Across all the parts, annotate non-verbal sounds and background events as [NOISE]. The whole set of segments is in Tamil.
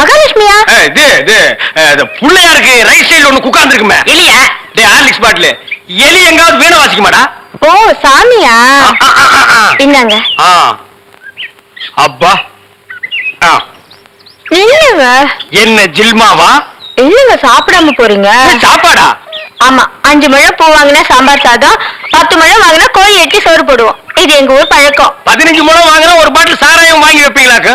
மகாலட்சுமியா? இது இது புள்ளையாருக்கு ரைட் சைடுல ஒண்ணு குக்காந்து இருக்குமே எலியா டே ஆலிக்ஸ் பாட்டில் எலி எங்காவது வீணை வாசிக்க மாடா ஓ சாமியா. இந்தாங்க. அப்பா. இல்லங்க. என்ன ஜில்மாவா? இல்லங்க சாப்பிடாம போறீங்க. சாப்பாடா? ஆமா அஞ்சு முழம் பூ வாங்கினா சாம்பார் சாதம் பத்து முழம் வாங்கினா கோழி எட்டி சோறு போடுவோம். இது எங்க ஊர் பழக்கம். பதினஞ்சு முழம் வாங்கினா ஒரு பாட்டில் சாராயம் வாங்கி வைப்பீங்களாக்கு?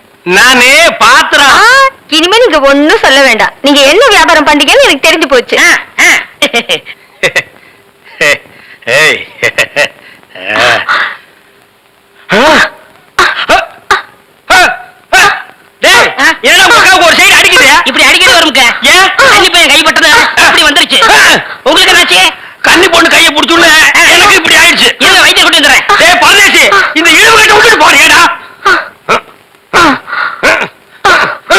நானே பாத்திரம் இனிமே நீங்க ஒண்ணும் சொல்ல வேண்டாம். நீங்க என்ன வியாபாரம் பண்றீங்கன்னு எனக்கு தெரிஞ்சு போச்சு. [LAUGHS] ஒரு சைடு அடிக்குது இப்படி அடிக்கடி வருமுக்க ஏன்? தண்ணி பையன் கைப்பட்டது அப்படி வந்துருச்சு. உங்களுக்கு என்னாச்சு? கன்னி பொண்ணு கையை பிடிச்சுன்னு எனக்கு இப்படி ஆயிடுச்சு. இருங்க வைத்தியம் கொண்டு வந்துடுறேன். டேய் பரதேசி இந்த இழுவு கட்ட விட்டுட்டு போறியடா.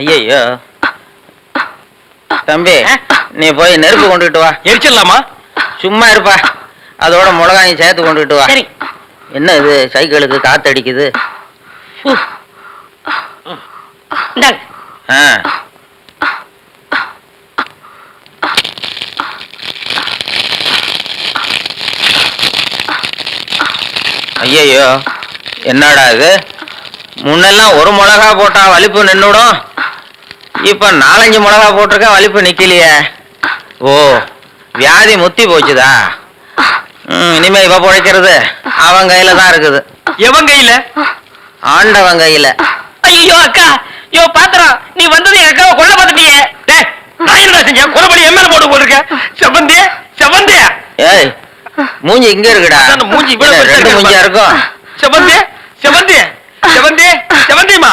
ஐயையோ. தம்பி? நீ போய் நெருப்பு கொண்டுகிட்டு வா. எரிச்சிடலாமா? சும்மா இருப்பா. அதோட மிளகாயும் சேர்த்து கொண்டுகிட்டு வா. சரி. என்ன இது? சைக்கிளுக்கு காத்தடிக்குது இந்தாங்க. ஆ. ஐயையோ என்னடா இது? முன்னெல்லாம் ஒரு மிளகா போட்டா வலிப்பு நின்னுடும். இப்ப நாலஞ்சு மிளகா போட்டிருக்க வலிப்பு நிக்கலையே. ஓ வியாதி முத்தி போச்சுதா? இனிமே இவ பிழைக்கிறது அவன் கையில தான் இருக்குது. எவன் கையில? ஆண்டவன் கையில. ஐயோ அக்கா! யோ பாத்திரம் நீ வந்தது என் அக்காவை கொல்ல பார்த்துட்டியே. டேய், நான் என்ன செஞ்சேன்? கொலபடி என் மேல போட்டு போட்டிருக்க. செவந்தே செவந்தே ஏய் மூஞ்சி இங்க இருக்குடா. மூஞ்சி ரெண்டு மூஞ்சியா. இருக்கும்? செவந்தே செவந்தே செவந்தே செவந்தேமா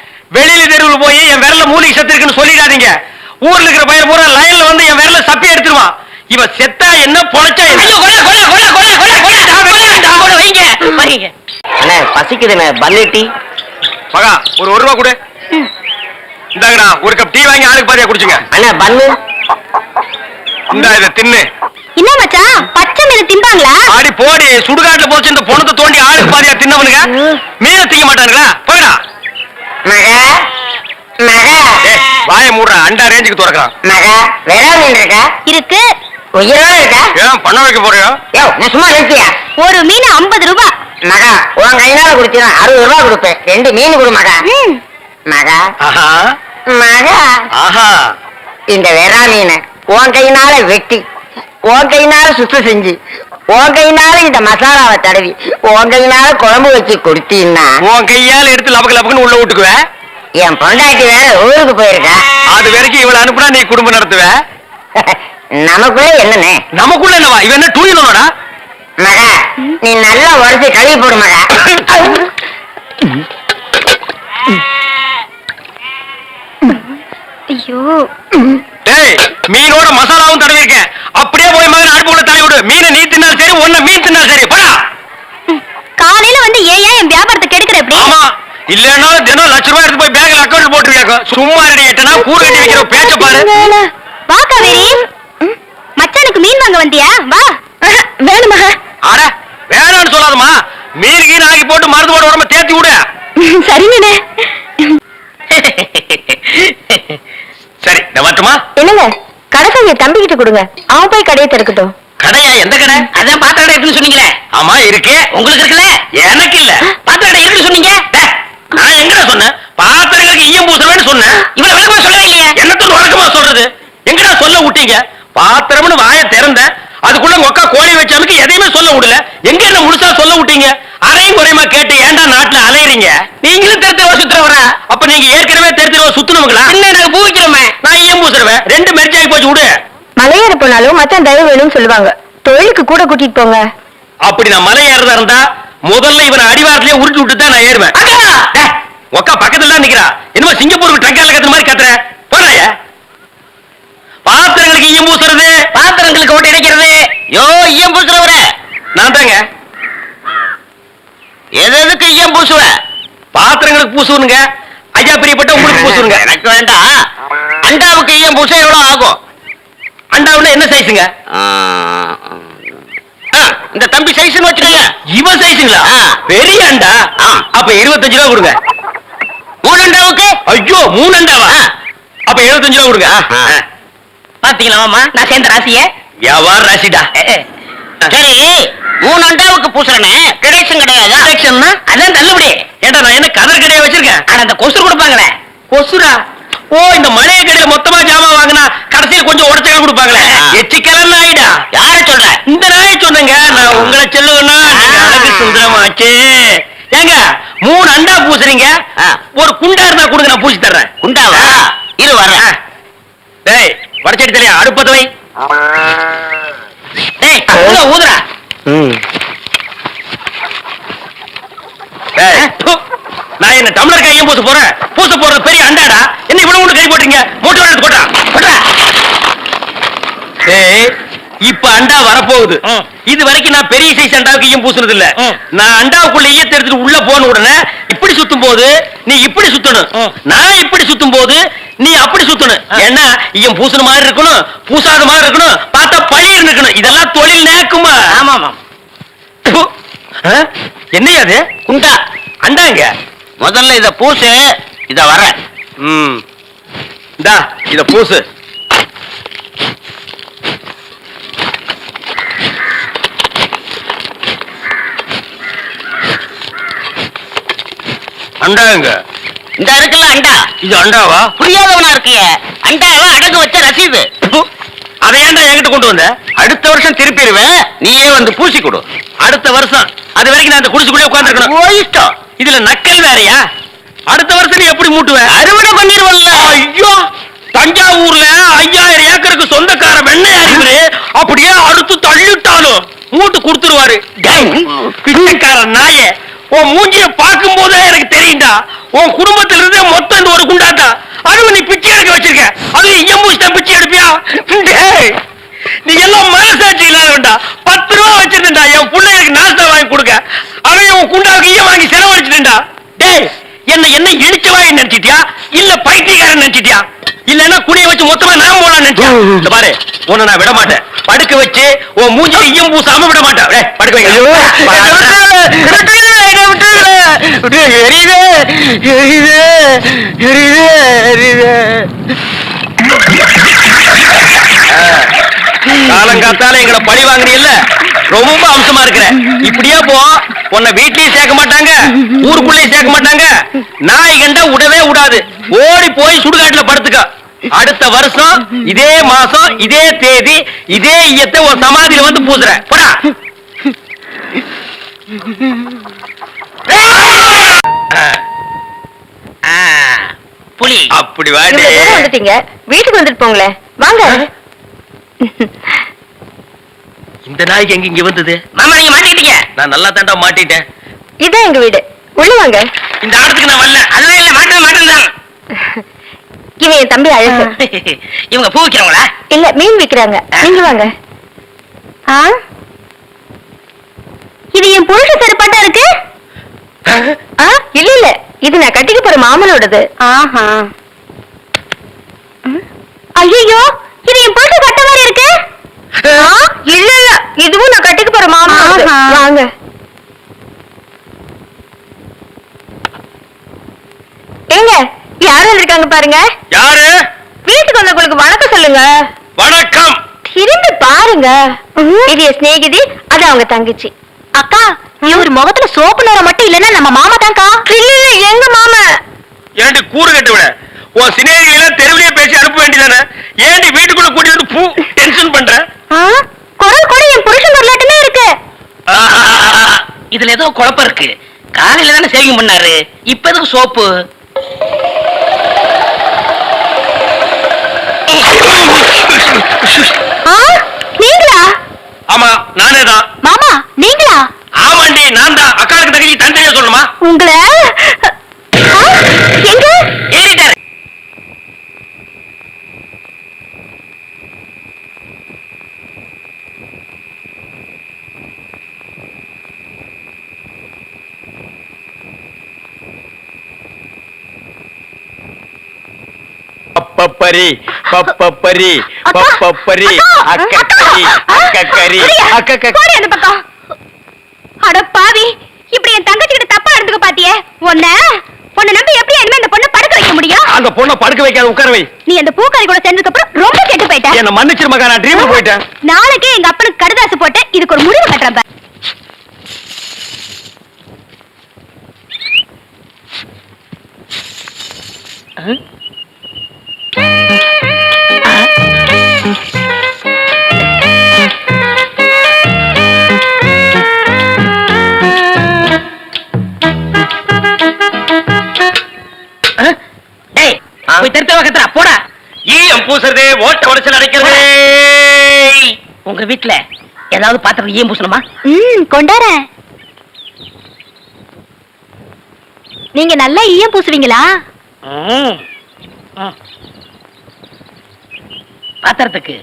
வெளியில தெருவில் போய் என் விரல மூலிகை சத்து இருக்குன்னு சொல்லிடாதீங்க ஊர்ல இருக்கிற பையன் பூரா லைன்ல வந்து என் விரல சப்பி எடுத்துருவான் இவன் செத்தா என்ன பொழைச்சா பசிக்குதுண்ணே பன்னு டீ மகா ஒரு ஒரு ரூபா கொடு இந்தாங்கண்ணா ஒரு கப் டீ வாங்கி ஆளுக்கு பாதியா குடிச்சுங்க அண்ணா பன்னு இந்தா இதை தின்னு என்ன மச்சான் பச்சை மீன் திம்பாங்களா ஆடி போடி சுடுகாட்டுல போச்சு இந்த பொணத்தை தோண்டி ஆளுக்கு பாதியா தின்னவனுங்க மீனை திங்க மாட்டானுங்களா போயிடா வாயை மூடுறா அண்டா ரேஞ்சுக்கு திறக்கிறான் மக வேற மீன் இருக்கா? இருக்கு. உயிரோட இருக்கா? ஏன் பண்ண வைக்க போறியோ? யோ நான் சும்மா நிறுத்தியா ஒரு மீன் ஐம்பது ரூபாய் மக உன் கையினால குடிச்சினா அறுபது ரூபா கொடுப்பேன். ரெண்டு மீன் கொடு மக. மக. ஆஹா. மக. ஆஹா. இந்த வெறா மீனை உன் கையினால வெட்டி உன் கையினால சுத்தம் செஞ்சு உன் கையினால இந்த மசாலாவை தடவி உன் கையினால குழம்பு வச்சு கொடுத்தீன்னா உன் கையால எடுத்து லபக்கு லபக்குன்னு உள்ள விட்டுக்குவ? என் பொண்டாட்டி வேற ஊருக்கு போயிருக்கா. அது வரைக்கும் இவளை அனுப்புனா நீ குடும்பம் நடத்துவ? [LAUGHS] நமக்குள்ள என்னண்ணே? நமக்குள்ள என்னவா? இவன் என்ன டூ இனோடா மக நீ நல்லா உடச்சு கழுவி போடு மக. ஐயோ. டேய் மீனோட மசாலாவும் தடவி இருக்கேன் போய் மகன் அடுப்புக்குள்ள தலை விடு. மீனை நீ தின்னாலும் சரி ஒன்ன மீன் தின்னாலும் சரி. போடா. காலையில வந்து ஏன் என் வியாபாரத்தை கெடுக்கிற எப்படி ஆமா. இல்லன்னா தினம் லட்ச ரூபாய் எடுத்து போய் பேங்க்ல அக்கௌண்ட் போட்டுருக்காங்க சும்மா ரெடி எட்டனா கூறு கட்டி வைக்கிற பேச்ச பாரு. வா காவேரி. மச்சானுக்கு மீன் வாங்க வந்தியா? வா. வேணுமா? அட வேணாம்னு சொல்லாதம்மா. மீன் கீன் ஆகி போட்டு மருந்து போட உடம்ப தேத்தி விடு. சரிங்கண்ணே சரி நான் [LAUGHS] வரட்டுமா என்னங்க? கடைசங்க தம்பிக்கிட்ட கொடுங்க. அவன் போய் கடையை திறக்கட்டும். கடையா? எந்த கடை? அதான் பாத்திர கடை இருக்குன்னு சொன்னீங்களே. ஆமா இருக்கே. உங்களுக்கு இருக்குல்ல? எனக்கு இல்ல. பாத்திர கடை இருக்குன்னு சொன்னீங்க? நான் எங்கடா சொன்னேன்? பாத்திரங்களுக்கு ஈயம் பூசுறேன்னு சொன்னேன். இவ்வளவு விளக்கமா சொல்லவே இல்லையே. என்னத்தோட வழக்கமா சொல்றது? எங்கடா சொல்ல விட்டீங்க? பாத்திரம்னு வாயை திறந்த அதுக்குள்ள அக்கா கோழி வச்சவனுக்கு எதையுமே சொல்ல விடல. எங்க என்ன முழுசா சொல்ல விட்டீங்க? அரையும் குறையுமா கேட்டு ஏன்டா நாட்டுல அலையறீங்க? நீங்களும் தெரு தெருவா சுத்துறவரா? அப்ப நீங்க ஏற்கனவே தெரிஞ்சு சுத்தணுங்களா என்ன நாங்க பூ வைக்கிறோமே நான் ஈயம் பூசுறவன் ரெண்டு மெரிச்சு ஆகி போச்சு விடு. மலையேற போனாலும் மச்சான் தயவு வேணும்னு சொல்லுவாங்க. தொழிலுக்கு கூட கூட்டிட்டு போங்க. அப்படி நான் மலை ஏறதா இருந்தா முதல்ல இவனை அடிவாரத்திலே உருட்டி விட்டு தான் நான் ஏறுவேன். உக்கா பக்கத்துல தான் நிக்கிறா. என்னமோ சிங்கப்பூருக்கு ட்ரங்கால கத்துற மாதிரி கத்துற. போறாய பாத்திரங்களுக்கு ஈயம் பூசுறது. பாத்திரங்களுக்கு ஓட்டு இணைக்கிறது. யோ ஈயம் பூசுறவர. நான் தாங்க. எதுக்கு ஈயம் பூசுவ? பாத்திரங்களுக்கு பூசுவனுங்க. ஐயா பிரியப்பட்ட உங்களுக்கு பூசுவனுங்க. எனக்கு வேண்டாம் அண்டாவுக்கு ஈயம் பூச எவ்வளவு ஆகும்? அண்டாவுல என்ன சைஸுங்க இந்த தம்பி சைஸ்னு வச்சுக்கோங்க. இவன் சைஸுங்களா. பெரிய அண்டா. அப்ப இருபத்தஞ்சு ரூபா கொடுங்க. மூணு அண்டாவுக்கு? ஐயோ மூணு அண்டாவா. அப்ப எழுபத்தஞ்சு ரூபா கொடுங்க. பாத்தீங்களா மாமா? நான் சேர்ந்த ராசிய. வியாபாரம் ராசிடா? சரி மூணு அண்டாவுக்கு பூசுறனே. கிடைச்சும் கிடையாது? கரெக்ஷன்னா அதான் தள்ளுபடி. ஏண்டா நான் என்ன கதர் கடையா வச்சிருக்கேன்? ஆனா அந்த கொசு கொடுப்பாங்களே. கொசுரா ஓ இந்த மளிகை கடையில மொத்தமா ஜாமான் வாங்கினா கடைசியில் கொஞ்சம் உடச்சா கொடுப்பாங்களே. ஆ. எச்சிக்கலன்னு ஆயிடா யார சொல்ற? இந்த நாயை சொன்னேங்க. நான் உங்களை சொல்லுவேன்னா. அழகு சுந்தரமாச்சே. ஏங்க மூணு அண்டா பூசுறீங்க. ஒரு குண்டா இருந்தா கொடுங்க நான் பூசி தர்றேன். குண்டாவா? இரு வர்றேன். டேய் வடச்சடி தலையா அடுப்பது வை டேய் ஊதுடா, ஊதுடா. நான் என்ன டம்ளர் கையும் பூச போறேன் பூச போறது பெரிய அண்டாடா? என்ன இவ்வளவு கை போட்டீங்க? மூட்டை போட்டா போட்டா டேய் இப்ப அண்டா வரப்போகுது. இது வரைக்கும் நான் பெரிய சைஸ் அண்டாவுக்கு பூசுனது இல்ல. நான் அண்டாவுக்குள்ள ஈயத்தை எடுத்துட்டு உள்ள போன உடனே இப்படி சுத்தும் போது நீ இப்படி சுத்தணும். நான் இப்படி சுத்தும் போது நீ அப்படி சுத்தணும். ஏன்னா ஈயம் பூசுன மாதிரி இருக்கணும் பூசாத மாதிரி இருக்கணும் பார்த்தா பழிர் இருக்கணும் இதெல்லாம் தொழில் நேக்குமா? ஆமா ஆமா? என்னையா அது? குண்டா? அண்டாங்க. முதல்ல இத பூசு இத வர்றேன் ம். இந்தா இத பூசு. அண்டாங்க இந்த இருக்குல்ல அண்டா. இது அண்டாவா? புரியாதவனா இருக்கிய. அண்டாவை அடகு வச்ச ரசீது. அதை ஏன்டா என்கிட்ட கொண்டு வந்த? அடுத்த வருஷம் திருப்பிடுவேன். நீயே வந்து பூசி கொடு. அடுத்த வருஷம் அது வரைக்கும் நான் அந்த குடிசுக்குள்ளே உட்கார்ந்துருக்கணும். ஓ இஷ்டம். இதுல நக்கல் வேறயா? அடுத்த வருஷம் நீ எப்படி மூட்டுவ? அறுவடை பண்ணிடுவல்ல ஐயோ! தஞ்சாவூர்ல ஐயாயிரம் ஏக்கருக்கு சொந்தக்கார வெண்ணெய் அறிவுரு அப்படியே அடுத்து தள்ளிட்டாலும் மூட்டு கொடுத்துருவாரு. பிச்சைக்கார நாயே. உன் மூஞ்சிய பார்க்கும் போதே எனக்கு தெரியும்டா. உன் குடும்பத்துல இருந்தே மொத்தம் இந்த ஒரு குண்டாட்டா அதுவும் நீ பிச்சை எடுக்க வச்சிருக்க. அது எம்பூசி தான் பிச்சை எடுப்பியா? நீ எல்லாம் மனசாட்சி இல்லாதவன்டா. பத்து ரூபா வச்சிருந்தா என் பிள்ளைகளுக்கு நாஸ்தா வாங்கி கொடுக்க. அவன் உன் குண்டாவுக்கு ஈய வாங்கி செலவழிச்சிட்டா டேய் என்ன என்ன இடிச்சவாய் நினைச்சிட்டியா? இல்ல பைத்தியக்காரன் நினைச்சிட்டியா? இல்லன்னா குடிய வச்சு மொத்தமா நான் போலாம் நினைச்சியா? இந்த பாரு உன்னை நான் விட மாட்டேன். படுக்க வச்சு உன் மூஞ்சில ஈயம் பூசாம விட மாட்டேன். படுக்க காலங்காத்தால எங்களை பழி வாங்குறீல்ல ரொம்ப அம்சமா இருக்கிற. இப்படியே போ உன்னை வீட்லயும் சேர்க்க மாட்டாங்க ஊருக்குள்ளேயும் சேர்க்க மாட்டாங்க. நாய் கண்டா விடவே விடாது ஓடி போய் சுடுகாட்டுல படுத்துக்க. அடுத்த வருஷம் இதே மாசம் இதே தேதி இதே ஈயத்தை உன் சமாதியில வந்து பூசுற. போடா. ஆ, புலி. அப்படி வாடி. வந்துட்டீங்க. வீட்டுக்கு வந்துட்டு போங்களேன் வாங்க. இந்த நாய்க்கு எங்க இங்க வந்தது? மாமா நீங்க மாட்டிக்கிட்டீங்க. நான் நல்லா தாண்டா மாட்டிட்டேன். இதான் எங்க வீடு. உள்ள வாங்க. இந்த ஆடத்துக்கு நான் வரல. அதெல்லாம் இல்ல மாட்டது தான். இவன் என் தம்பி அழகு. இவங்க பூ வைக்கிறவங்களா? இல்ல மீன் விக்கிறாங்க. நீங்க வாங்க. ஆ? இது என் புருஷ செருப்பாட்டா இருக்கு? ஆ. இல்ல இல்ல. இது நான் கட்டிக்க போற மாமனோடது. ஆஹா. ஐயோ இது என் புருஷ கட்ட மாதிரி இருக்கு? இல்ல இல்ல. இதுவும் நான் கட்டிக்க போற மாமனோடது. வாங்க. ஏங்க யார் வந்திருக்காங்க பாருங்க? யாரு? வீட்டுக்கு வந்தவங்களுக்கு வணக்கம் சொல்லுங்க. வணக்கம். திரும்பி பாருங்க. இது என் சிநேகிதி அது அவங்க தங்கச்சி. அக்கா இவர் முகத்துல சோப்பு நிறம் மட்டும் இல்லன்னா நம்ம மாமா தான்க்கா. இல்ல இல்ல எங்க மாமா? ஏண்டி கூறு கட்டு விட. உன் சினேகிகளை எல்லாம் தெருவிலேயே பேசி அனுப்ப வேண்டியதானே? ஏண்டி வீட்டுக்குள்ள கூட்டி வந்து பூ டென்ஷன் பண்ற? குரல் கூட என் புருஷன் வரலாட்டுமே இருக்கு. இதுல ஏதோ குழப்பம் இருக்கு. காலையில தானே சேவிங் பண்ணாரு. இப்ப எதுக்கு சோப்பு? நீங்களா? ஆமா நானே தான். மாமா நீங்களா? ஆமாண்டி நான் தான். அக்காளுக்கு தங்கச்சி தந்தையா சொல்லணுமா? உங்களை? எங்க பப்பரி பப்பரி அக்கா, பப்பரி அக்கா, அக்கக்கரி அக்கா, அக்கக்கரி பிரியா, அக்கக்க போடி அந்த பக்கம். அட பாவி இப்படி என் தங்கச்சி கிட்ட தப்பா நடந்துக்க பாத்தியே. உன்ன உன்னை நம்பி எப்படி இனிமே இந்த பொண்ணை படுக்க வைக்க முடியும்? அந்த பொண்ணை படுக்க வைக்காத உட்கார வை. நீ அந்த பூக்காரி கூட சேர்ந்ததுக்கு அப்புறம் ரொம்ப கெட்டு போயிட்ட. என்ன மன்னிச்சிரு மகா நான் ட்ரீம் போயிட்டேன். நாளைக்கே எங்க அப்பனுக்கு கடுதாசு போட்டு இதுக்கு ஒரு முடிவு கட்டுறேன் பூசுறதே ஓட்ட உடைச்சல் அடைக்கிறதே. உங்க வீட்டுல ஏதாவது பாத்திரம் ஏன் பூசணுமா? ம் நீங்க நல்லா ஈயம் பூசுவீங்களா. பாத்திரத்துக்கு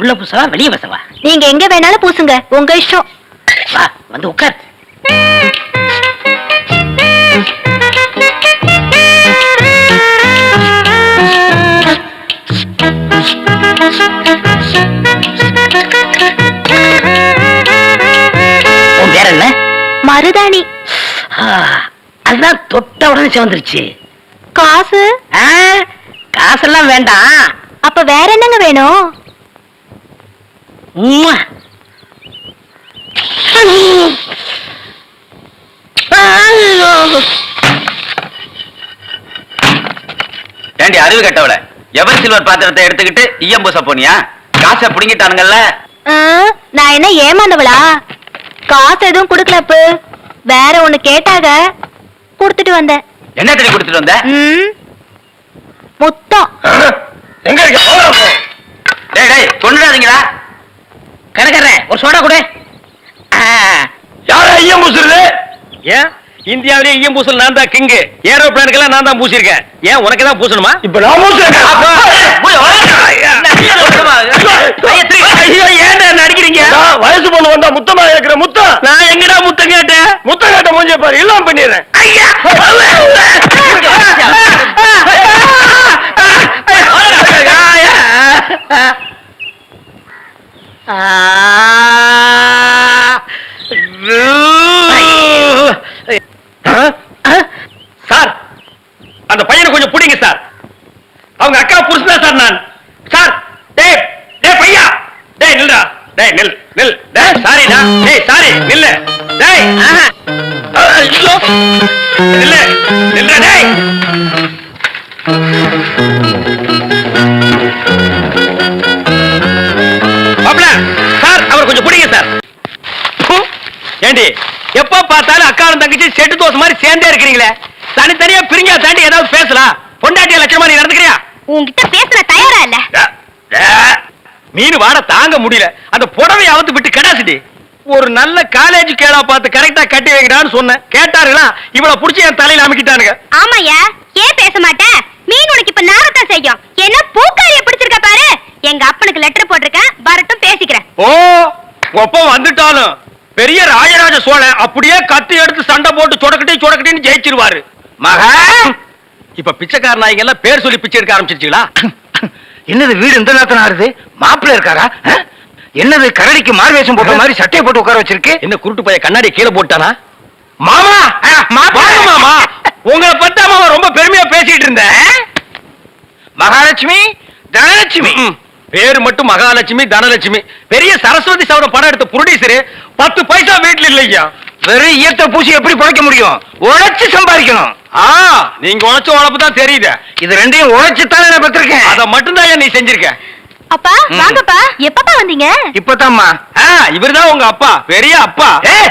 உள்ள பூசவா வெளிய பூசவா? நீங்க எங்க வேணாலும் பூசுங்க. உங்க இஷ்டம். வா வந்து உட்கார். மருதாணி. ஆ, அதுதான் தொட்ட உடனே சிவந்துருச்சு. காசு? ஆ, காசெல்லாம் வேண்டாம். அப்ப வேற என்னங்க வேணும். ஏண்டி அறிவு கட்டவள? எவர் சில்வர் பாத்திரத்தை எடுத்துக்கிட்டு ஈயம் பூச போனியா? காசை புடுங்கிட்டானுங்கல்ல. நான் என்ன ஏமாந்தவளா? காசு எதுவும் கொடுக்கலப்பு வேற ஒண்ணு கேட்டாக கொடுத்துட்டு வந்தேன் என்ன தண்ணி கொடுத்துட்டு வந்த? ம், முத்தம். எங்க இருக்க? போடா. டேய் டேய் கொண்டுடாதீங்களா கணக்கறேன் ஒரு சோடா கொடு. ஆ, யாரா ஐயம் பூசுறது? ஏன்? இந்தியாவிலே ஐயம் பூசல் நான் தான் கிங்கு. ஏரோப்ளானுக்கெல்லாம் நான் தான் பூசிருக்கேன் ஏன் உனக்கு தான் பூசணுமா? இப்ப நான் என்ன அடிக்கிறீங்க வயசு பொண்ணு வந்தா முத்தமா இருக்கிற முத்தம் நான் எங்கடா முத்தம் கேட்டேன்? முத்தம் கேட்ட மூஞ்ச பாரு எல்லாம் பண்ணிடுறேன். ஐயா! சார் அந்த பையனை கொஞ்சம் பிடிங்க சார். அவங்க அக்கா புருஷன் சார் நான் சார் டேய் டேய் பையா டேய் நில்றா டேய் நில் நில். டேய் சாரிடா டேய் சாரி நில்லு. டேய். ஐயோ. நில்லு நில்றா டேய். மாப்ள சார் அவர் கொஞ்சம் பிடிங்க சார். ஏண்டி எப்ப பார்த்தாலும் அக்காவும் தங்கச்சி செட்டு தோசை மாதிரி சேர்ந்தே இருக்கிறீங்களே. தனித்தனியா பிரிஞ்சா தாண்டி ஏதாவது பேசலாம். பொண்டாட்டிய லட்சணமா நீ நடந்துக்கிறியா? உன்கிட்ட பேசுற தயாரா இல்ல? டே, டே. மீன் வாட தாங்க முடியல. அந்த புடவைய அவுத்து விட்டு கடாசிட்டி. ஒரு நல்ல காலேஜ் கேடா பார்த்து கரெக்டா கட்டி வைக்கிறான்னு சொன்னேன். கேட்டாருங்களா இவள புடிச்சு என் தலையில அமைக்கிட்டானுங்க. ஆமாயா ஏன் பேச மாட்டேன் மீன் உனக்கு இப்ப நாரத்தான் செய்யும். என்ன பூக்காரிய பிடிச்சிருக்க பாரு. எங்க அப்பனுக்கு லெட்டர் போட்டிருக்கேன். வரட்டும் பேசிக்கிறேன். ஓ ஒப்ப வந்துட்டாலும் பெரிய ராஜராஜ சோழன் அப்படியே கத்தி எடுத்து சண்டை போட்டு சொடக்கட்டி சொடக்கட்டின்னு ஜெயிச்சிருவாரு. மகா! இப்ப பிச்சைக்கார நாய்ங்க எல்லாம் பேர் சொல்லி பிச்சை எடுக்க ஆரம்பிச்சிருச்சுங்களா? என்னது வீடு இந்த நேரத்துல ஆறுது? மாப்பிள்ள இருக்காரா? என்னது கரடிக்கு மார்வேஷம் போட்ட மாதிரி சட்டையை போட்டு உட்கார வச்சிருக்கு? என்ன குருட்டு பைய கண்ணாடி கீழே போட்டானா? மாமா! மாமா! உங்களை பத்தி மாமா ரொம்ப பெருமையா பேசிட்டு இருந்தேன். மகாலட்சுமி தனலட்சுமி. பேரு மட்டும் மகாலட்சுமி தனலட்சுமி. பெரிய சரஸ்வதி சவரம் படம் எடுத்த புரொடியூசரு பத்து பைசா வீட்டுல இல்லையா? வெறும் ஈயத்தை பூசி எப்படி பிழைக்க முடியும்? உழைச்சு சம்பாதிக்கணும். ஆ நீங்க உழைச்ச உழைப்பு தான் தெரியுது. இது ரெண்டையும் உழைச்சு தானே நான் பெற்றிருக்கேன். அத மட்டும்தான் நீ செஞ்சிருக்க? அப்பா. வாங்கப்பா. எப்பப்பா வந்தீங்க? இப்பதாம்மா ஆ, இவர்தான் உங்க அப்பா. பெரிய அப்பா. ஏய்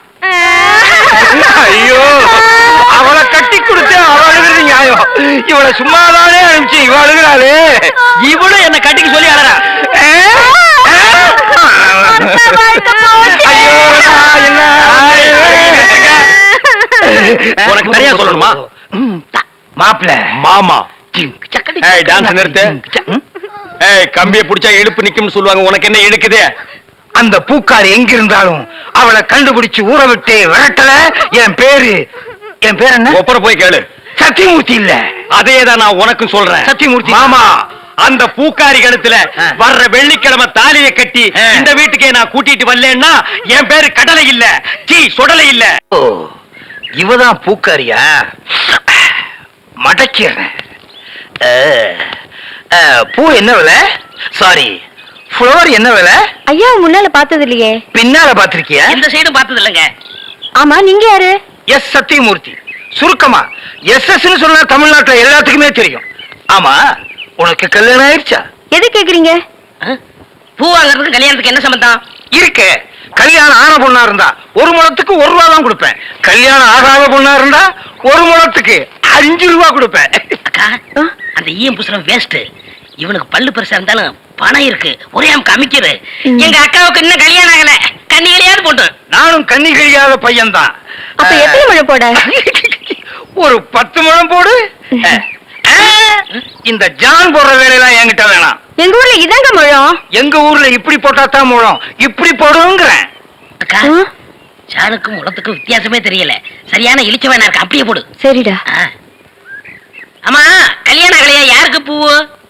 ஐயோ அவளை கட்டி கொடுத்து அவ அழுகிறது நியாயம். இவளை சும்மாதானே அனுப்பிச்சு இவ அழுகிறாளே. இவளும் என்ன கட்டிக்க சொல்லி அழறா. ஏ? ஏ? ஐயோ நான் என்ன? உனக்கு தனியா சொல்லணுமா? மாப்பிள்ள. மாமா. ஏய் டான்ஸ் நிறுத்து. ஏய் கம்பியை பிடிச்சா இடுப்பு நிக்கும்னு சொல்லுவாங்க. உனக்கு என்ன இழுக்குது அந்த பூக்காரி எங்க இருந்தாலும் அவளை கண்டுபிடிச்சு ஊற விட்டு விரட்டல. என் பேரு என் பேர் என்ன? ஒப்பர போய் கேளு. சத்தியமூர்த்தி இல்ல. அதே தான் நான் உனக்கும் சொல்றேன். சத்தியமூர்த்தி. மாமா அந்த பூக்காரி கழுத்துல. வர்ற வெள்ளிக்கிழமை தாலிய கட்டி. இந்த வீட்டுக்கே நான் கூட்டிட்டு வரலன்னா என் பேரு கடலை இல்ல சீ சுடலை இல்ல. இவதான் பூக்காரியா? மடக்கிறேன் பூ என்ன விலை? சாரி ஃப்ளவர் என்ன விலை? ஐயா முன்னால பார்த்தது இல்லையே. பின்னால பாத்திருக்கியா எந்த சைடும் பார்த்தது இல்லைங்க. ஆமா நீங்க யாரு? எஸ். சத்தியமூர்த்தி. சுருக்கமா எஸ் எஸ் சொன்னா தமிழ்நாட்டுல எல்லாத்துக்குமே தெரியும். ஆமா உனக்கு கல்யாணம் ஆயிடுச்சா எது கேக்குறீங்க? பூ வாங்குறதுக்கு கல்யாணத்துக்கு என்ன சம்பந்தம்? இருக்கு. கல்யாணம் ஆன பொண்ணா இருந்தா ஒரு முழத்துக்கு ஒரு ரூபா தான் கொடுப்பேன். கல்யாணம் ஆகாத பொண்ணா இருந்தா ஒரு முழத்துக்கு அஞ்சு ரூபா கொடுப்பேன். அக்கா அந்த ஈயம் புசுரம் வேஸ்ட் இவனுக்கு பல்லு பெருசா இருந்தாலும் பணம் இருக்கு. ஒரே அமுக்கு அமைக்கிறது. எங்க அக்காவுக்கு இன்னும் கல்யாணம் ஆகல. கண்ணிகளையாவது போட்டு. நானும் கண்ணி கழியாத பையன்தான். அப்ப எத்தனை முழம் போட? ஒரு பத்து முழம் போடு. இந்த ஜான் போடுற வேலையெல்லாம் என்கிட்ட வேணாம். எங்க ஊர்ல இதாங்க முழம் எங்க ஊர்ல இப்படி போட்டா தான் முழம். இப்படி போடுங்கிறேன் அக்கா சாணுக்கும் உலத்துக்கும் வித்தியாசமே தெரியல. சரியான இழிச்ச வேணா இருக்கு அப்படியே போடு. சரிடா. ஆமா கல்யாணம் ஆகலையா? யாருக்கு பூவு?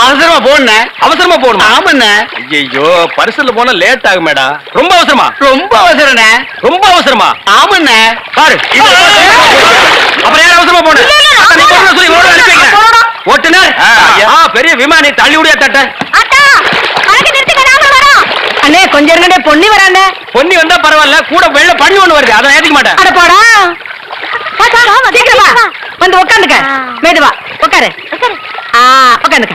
அவசரமா போன அவசரமா போகணுமா? ஆமாண்ணே. ஐயோ பரிசுல போனா லேட் ஆகும் மேடா ரொம்ப அவசரமா? ரொம்ப அவசரண்ணே. ரொம்ப அவசரமா? ஆமாண்ணே. பாரு அப்புறம் யார் அவசரமா போன? அத்தா, நீ போறேன்னு சொல்லி ஓட அனுப்பி வைக்கிறேன். ஓட்டுனர் ஆ பெரிய விமானி தள்ளி விடியா தட்ட அண்ணே கொஞ்சம் இருங்கடே பொண்ணி வராண்டே பொன்னி வந்தா பரவாயில்ல கூட வெள்ள பண்ணி ஒண்ணு வருது அதை ஏத்துக்க மாட்டேன். அட போடா. சீக்கிரம் வா. வந்து உட்காந்துக்க. மேதுவா உட்காரு ஆ உட்காந்துக்க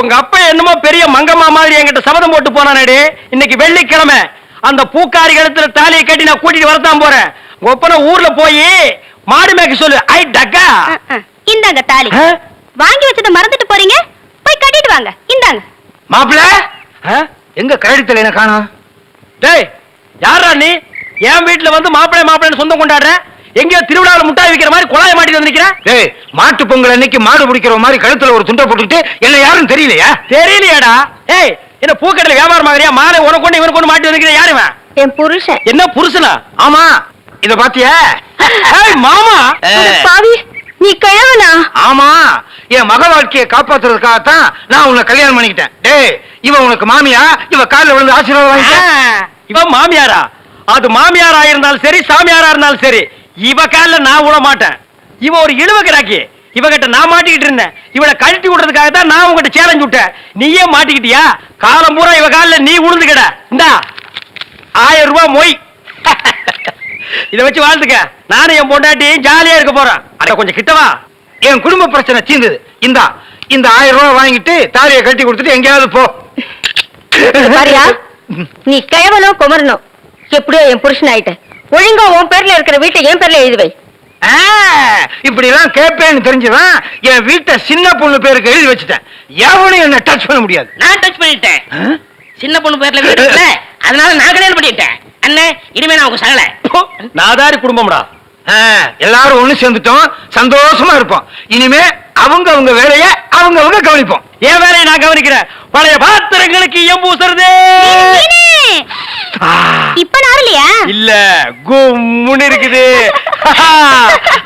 உங்க அப்பா என்னமோ பெரிய மங்கம்மா மாதிரி என்கிட்ட சபதம் போட்டு போனானேடி. இன்னைக்கு வெள்ளிக்கிழமை. அந்த பூக்காரி கழுத்துல தாலியை கட்டி நான் கூட்டிட்டு வரத்தான் போறேன். ஒப்பனை ஊர்ல போய் மாடு மேய்க்க சொல்லு. ஐ டக்கா. இந்தாங்க தாலி? வாங்கி வச்சதை மறந்துட்டு போறீங்க? போய் கட்டிட்டு வாங்க. இந்தாங்க. மாப்பிள எங்க கழுத்துல என்ன காணோம் டேய் யாரா நீ? என் வீட்டுல வந்து மாப்பிளை மாப்பிளைன்னு சொந்தம் கொண்டாடுற? எங்கேயோ திருவிழாவில் முட்டாய் விக்கிற மாதிரி குழாய மாட்டிட்டு வந்து மாட்டு பொங்கல் அன்னைக்கு மாடு பிடிக்கிற மாதிரி கழுத்துல ஒரு துண்டை போட்டுக்கிட்டு என்ன யாரும் தெரியலையா? தெரியலையாடா. ஏய் என்ன பூக்கடையில வியாபாரம் ஆகுறியா மாலை உனக்கு கொண்டு இவனுக்கு கொண்டு மாட்டி வந்து யாரு இவன்? என் புருஷன். என்ன புருஷனா? ஆமா. இத பாத்தியா? ஏய் மாமா. பாவி நீ கிழவனா ஆமா. என் மக வாழ்க்கையை காப்பாத்துறதுக்காகத்தான் நான் உன்னை கல்யாணம் பண்ணிக்கிட்டேன். டேய் இவ உனக்கு மாமியா? இவ கால்ல விழுந்து ஆசீர்வாதம் வாங்கிக்க இவன் மாமியாரா? அது மாமியாரா இருந்தாலும் சரி சாமியாரா இருந்தாலும் சரி. இவ கால்ல நான் விட மாட்டேன். இவ ஒரு இழுவ கிராக்கி இவகிட்ட நான் மாட்டிக்கிட்டு இருந்தேன். இவளை கழட்டி விடுறதுக்காக தான் நான் உங்ககிட்ட சேலஞ்ச் விட்டேன். நீயே மாட்டிக்கிட்டியா? காலம் பூரா இவ கால்ல நீ உளுந்துக்கிட இந்தா. ஆயிரம் ரூபாய் மொய். [LAUGHS] இத வச்சு வாழ்த்துக்க நானும் என் பொண்டாட்டி ஜாலியா இருக்க போறேன். அட கொஞ்சம் கிட்டவா என் குடும்ப பிரச்சனை தீர்ந்தது இந்தா. இந்த ஆயிரம் ரூபாய் வாங்கிட்டு தாலியை கட்டி கொடுத்துட்டு எங்கேயாவது போ. [LAUGHS] நீ கிழவனோ குமரனோ எப்படியோ என் புருஷன் ஆயிட்ட ஒழுங்கா உன் பேர்ல இருக்கிற வீட்டை என் பேர்ல எழுதி வை. ஆ, இப்படி எல்லாம் கேட்பேன்னு தெரிஞ்சுதான் என் வீட்டை சின்ன பொண்ணு பேருக்கு எழுதி வச்சுட்டேன். எவனும் என்ன டச் பண்ண முடியாது. நான் டச் பண்ணிட்டேன்? சின்ன பொண்ணு பேர்ல வீடு இருக்குல்ல அதனால நான் கல்யாணம் பண்ணிட்டேன். அண்ணே இனிமே நான் உங்க சகல. நாதாரி குடும்பம்டா? ஆ, எல்லாரும் ஒண்ணு சேர்ந்துட்டோம் சந்தோஷமா இருப்போம். இனிமே அவங்க அவங்க வேலைய அவங்க அவங்க கவனிப்போம். என் வேலையை நான் கவனிக்கிறேன். பழைய பாத்திரங்களுக்கு ஈயம் பூசுறதே ஆ. இப்ப நாரலையா இல்ல கும்முன்னு இருக்குது. [LAUGHS] [LAUGHS]